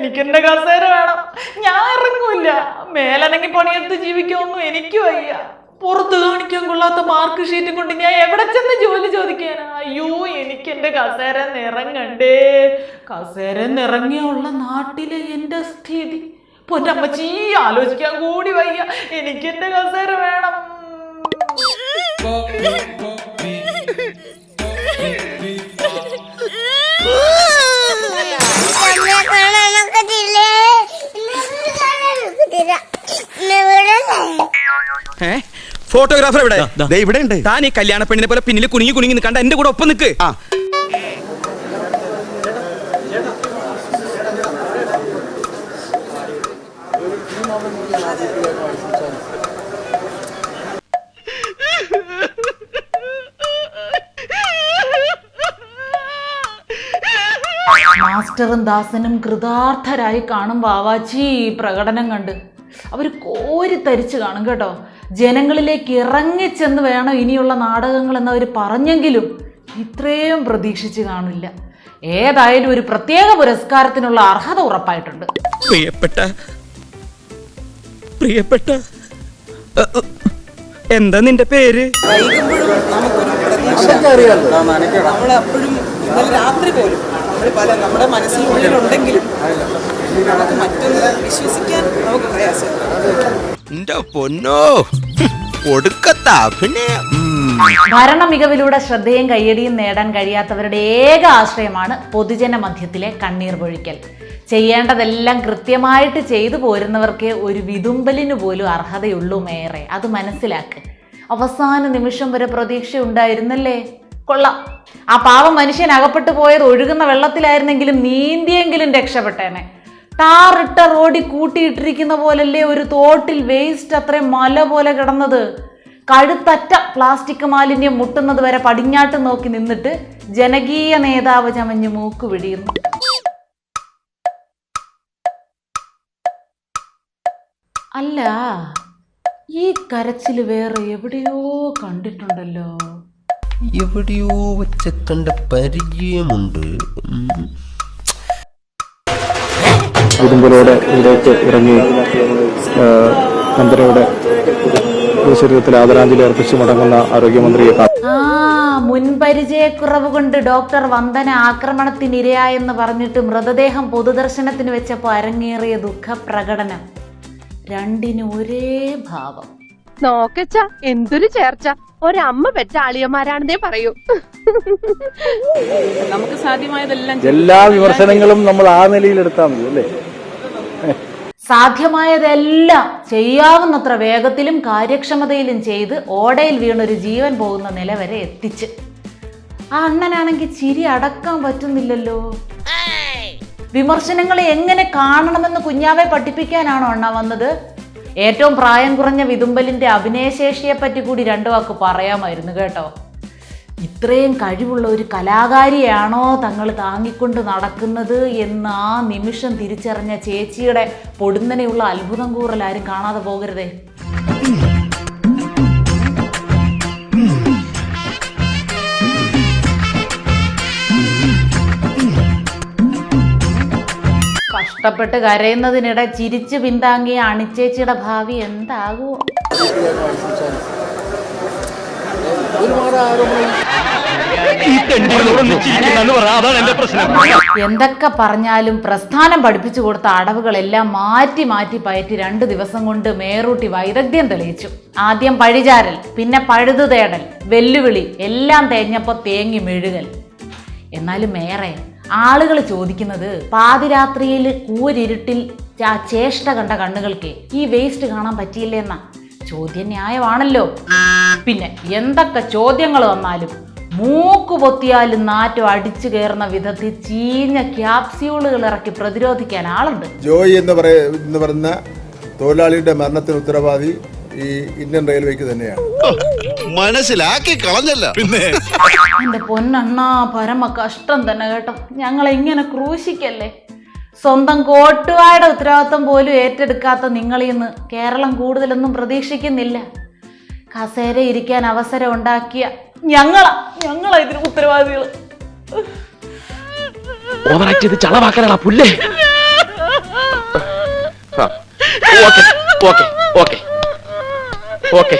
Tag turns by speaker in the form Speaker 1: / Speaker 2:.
Speaker 1: എനിക്കെന്റെ കസേര വേണം. ഞാൻ ഇറങ്ങൂല മേലനങ്ങി പണിയെടുത്ത് ജീവിക്കൊന്നും എനിക്ക് വയ്യ. പുറത്ത് കാണിക്കാൻ കൊള്ളാത്ത മാർക്ക് ഷീറ്റും കൊണ്ട് ഞാൻ എവിടെ ചെന്ന് ജോലി ചോദിക്കാനാ? അയ്യോ എനിക്ക് എന്റെ കസേര നിറങ്ങണ്ടേ. കസേര നിറങ്ങിയുള്ള നാട്ടിലെ എന്റെ സ്ഥിതി. പൊന്നമ്മച്ചി ആലോചിക്കാൻ കൂടി വയ്യ. എനിക്ക് എന്റെ കസേര വേണം.
Speaker 2: ഫോട്ടോഗ്രാഫർ എവിടെ?
Speaker 3: ദേ ഇവിടെ ഉണ്ട്
Speaker 2: താൻ ഈ കല്യാണ പെണ്ണിനെ പോലെ പിന്നിൽ കുനിങ്ങി കുനിങ്ങി നിൽക്കണ്ട എന്റെ കൂടെ ഒപ്പം നിൽക്ക്.
Speaker 3: ആ.
Speaker 1: മാസ്റ്ററും ദാസനും കൃതാർത്ഥരായി കാണും വാവാച്ചി ഈ പ്രകടനം കണ്ട്. അവർ തരിച്ചു കാണും കേട്ടോ. ജനങ്ങളിലേക്ക് ഇറങ്ങിച്ചെന്ന് വേണം ഇനിയുള്ള നാടകങ്ങൾ എന്നവർ പറഞ്ഞെങ്കിലും ഇത്രയും പ്രതീക്ഷിച്ച് കാണില്ല. ഏതായാലും ഒരു പ്രത്യേക പുരസ്കാരത്തിനുള്ള അർഹത ഉറപ്പായിട്ടുണ്ട്.
Speaker 2: പ്രിയപ്പെട്ട പ്രിയപ്പെട്ട എന്താ നിന്റെ പേര്?
Speaker 4: അപ്പോഴും ഇന്നലെ രാത്രി പോലും നമ്മൾ പല നമ്മുടെ മനസ്സിനുള്ളിലുണ്ടെങ്കിലും നമുക്ക് മറ്റൊന്ന് വിശ്വസിക്കാൻ നമുക്ക് പ്രയാസം
Speaker 3: എന്റെ പൊന്നോ. ഒടുക്കത്ത.
Speaker 1: ഭരണ മികവിലൂടെ ശ്രദ്ധയും കയ്യടിയും നേടാൻ കഴിയാത്തവരുടെ ഏക ആശ്രയമാണ് പൊതുജന മധ്യത്തിലെ കണ്ണീർ പൊഴിക്കൽ. ചെയ്യേണ്ടതെല്ലാം കൃത്യമായിട്ട് ചെയ്തു പോരുന്നവർക്ക് ഒരു വിതുമ്പലിന് പോലും അർഹതയുള്ളൂ മേറെ അത് മനസ്സിലാക്ക്. അവസാന നിമിഷം വരെ പ്രതീക്ഷ ഉണ്ടായിരുന്നല്ലേ? കൊള്ളാം. ആ പാവം മനുഷ്യൻ അകപ്പെട്ടു പോയത് ഒഴുകുന്ന വെള്ളത്തിലായിരുന്നെങ്കിലും നീന്തിയെങ്കിലും രക്ഷപ്പെട്ടേനെ. ടാറിട്ട റോഡിൽ കൂട്ടിയിട്ടിരിക്കുന്ന പോലല്ലേ ഒരു തോട്ടിൽ വേസ്റ്റ് അത്രയും മല പോലെ കിടന്നത്? കഴുത്തറ്റ പ്ലാസ്റ്റിക് മാലിന്യം മുട്ടുന്നത് വരെ പടിഞ്ഞാട്ട് നോക്കി നിന്നിട്ട് ജനകീയ നേതാവ് ചമഞ്ഞ് മൂക്ക് പിടിയുന്നു അല്ല ഈ കരച്ചിൽ വേറെ എവിടെയോ കണ്ടിട്ടുണ്ടല്ലോ.
Speaker 5: എവിടെയോ വെച്ച കണ്ട പരിചയമുണ്ട്.
Speaker 6: കുടുംബരോടെ ഇവിടേക്ക് ഇറങ്ങി മന്ത്രിയുടെ ശരീരത്തിൽ ആദരാഞ്ജലി അർപ്പിച്ച് മടങ്ങുന്ന ആരോഗ്യമന്ത്രിയെ
Speaker 1: ആ മുൻപരിചയക്കുറവ് കൊണ്ട് ഡോക്ടർ വന്ദന ആക്രമണത്തിനിരയായെന്ന് പറഞ്ഞിട്ട് മൃതദേഹം പൊതുദർശനത്തിന് വെച്ചപ്പോൾ അരങ്ങേറിയ ദുഃഖപ്രകടനം. രണ്ടിനും ഒരേ ഭാവം.
Speaker 7: നോക്കച്ച എന്തൊരു ചേർച്ച. ഒരമ്മ പെറ്റ ആളിയന്മാരാണെന്നേ പറയൂ.
Speaker 4: നമുക്ക് സാധ്യമായതെല്ലാം
Speaker 6: എല്ലാ വിമർശനങ്ങളും നമ്മൾ ആ നിലയിൽ എടുത്താൽ മതി അല്ലേ?
Speaker 1: സാധ്യമായതെല്ലാം ചെയ്യാവുന്നത്ര വേഗത്തിലും കാര്യക്ഷമതയിലും ചെയ്ത് ഓടയിൽ വീണൊരു ജീവൻ പോകുന്ന നില വരെ എത്തിച്ച്. ആ അണ്ണനാണെങ്കിൽ ചിരി അടക്കാൻ പറ്റുന്നില്ലല്ലോ. വിമർശനങ്ങളെ എങ്ങനെ കാണണമെന്ന് കുഞ്ഞാവെ പഠിപ്പിക്കാനാണോ അണ്ണ വന്നത്? ഏറ്റവും പ്രായം കുറഞ്ഞ വിതുമ്പലിന്റെ അഭിനയശേഷിയെ പറ്റി കൂടി രണ്ടു വാക്ക് പറയാമായിരുന്നു കേട്ടോ. ഇത്രയും കഴിവുള്ള ഒരു കലാകാരിയാണോ തങ്ങൾ താങ്ങിക്കൊണ്ട് നടക്കുന്നത് എന്ന് ആ നിമിഷം തിരിച്ചറിഞ്ഞ ചേച്ചിയുടെ പൊടുന്നനെയുള്ള അത്ഭുതം കൂറൽ ആരും കാണാതെ പോകരുതേ. കഷ്ടപ്പെട്ട് കരയുന്നതിനിടെ ചിരിച്ചു പിന്താങ്ങിയ അണിച്ചേച്ചിയുടെ ഭാവി എന്താകുമോ എന്തൊക്കെ പറഞ്ഞാലും പ്രസ്ഥാനം പഠിപ്പിച്ചു കൊടുത്ത അടവുകളെല്ലാം മാറ്റി മാറ്റി പയറ്റി രണ്ടു ദിവസം കൊണ്ട് മേറൂട്ടി വൈദഗ്ധ്യം തെളിയിച്ചു. ആദ്യം പഴിചാരൽ പിന്നെ പഴുതു തേടൽ വെല്ലുവിളി എല്ലാം തേഞ്ഞപ്പോൾ തേങ്ങി മെഴുകൽ. എന്നാലും മേറെ ആളുകൾ ചോദിക്കുന്നത് പാതിരാത്രിയിൽ കൂരിരുട്ടിൽ ചേഷ്ട കണ്ട കണ്ണുകൾക്ക് ഈ വേസ്റ്റ് കാണാൻ പറ്റിയില്ലെന്നാ. ചോദ്യം ന്യായമാണല്ലോ പിന്നെ എന്തൊക്കെ ചോദ്യങ്ങൾ വന്നാലും മൂക്ക് പൊത്തിയാലും നാറ്റം അടിച്ചു കയറുന്ന വിധത്തിൽ ചീഞ്ഞ ക്യാപ്സ്യൂളുകൾ ഇറക്കി പ്രതിരോധിക്കാൻ ആളുണ്ട്.
Speaker 8: ജോയി എന്ന് എന്ന് പറയുന്ന തൊഴിലാളിയുടെ മരണത്തിന് ഉത്തരവാദി ഈ ഇന്ത്യൻ റെയിൽവേക്ക് തന്നെയാണ്.
Speaker 3: മനസ്സിലാക്കി കളഞ്ഞല്ല. പിന്നെ?
Speaker 1: എന്റെ പൊന്നണ്ണാ പരമ കഷ്ടം തന്നെ കേട്ടോ. ഞങ്ങളെ ഇങ്ങനെ ക്രൂശിക്കല്ലേ? സ്വന്തം കോട്ടുവായുടെ ഉത്തരവാദിത്വം പോലും ഏറ്റെടുക്കാത്ത നിങ്ങൾ ഇന്ന് കേരളം കൂടുതലൊന്നും പ്രതീക്ഷിക്കുന്നില്ല. കസേര ഇരിക്കാൻ അവസരം ഉണ്ടാക്കിയ ഞങ്ങളാ ഞങ്ങളാ ഇതിന് ഉത്തരവാദികൾ.
Speaker 9: Okay okay okay okay.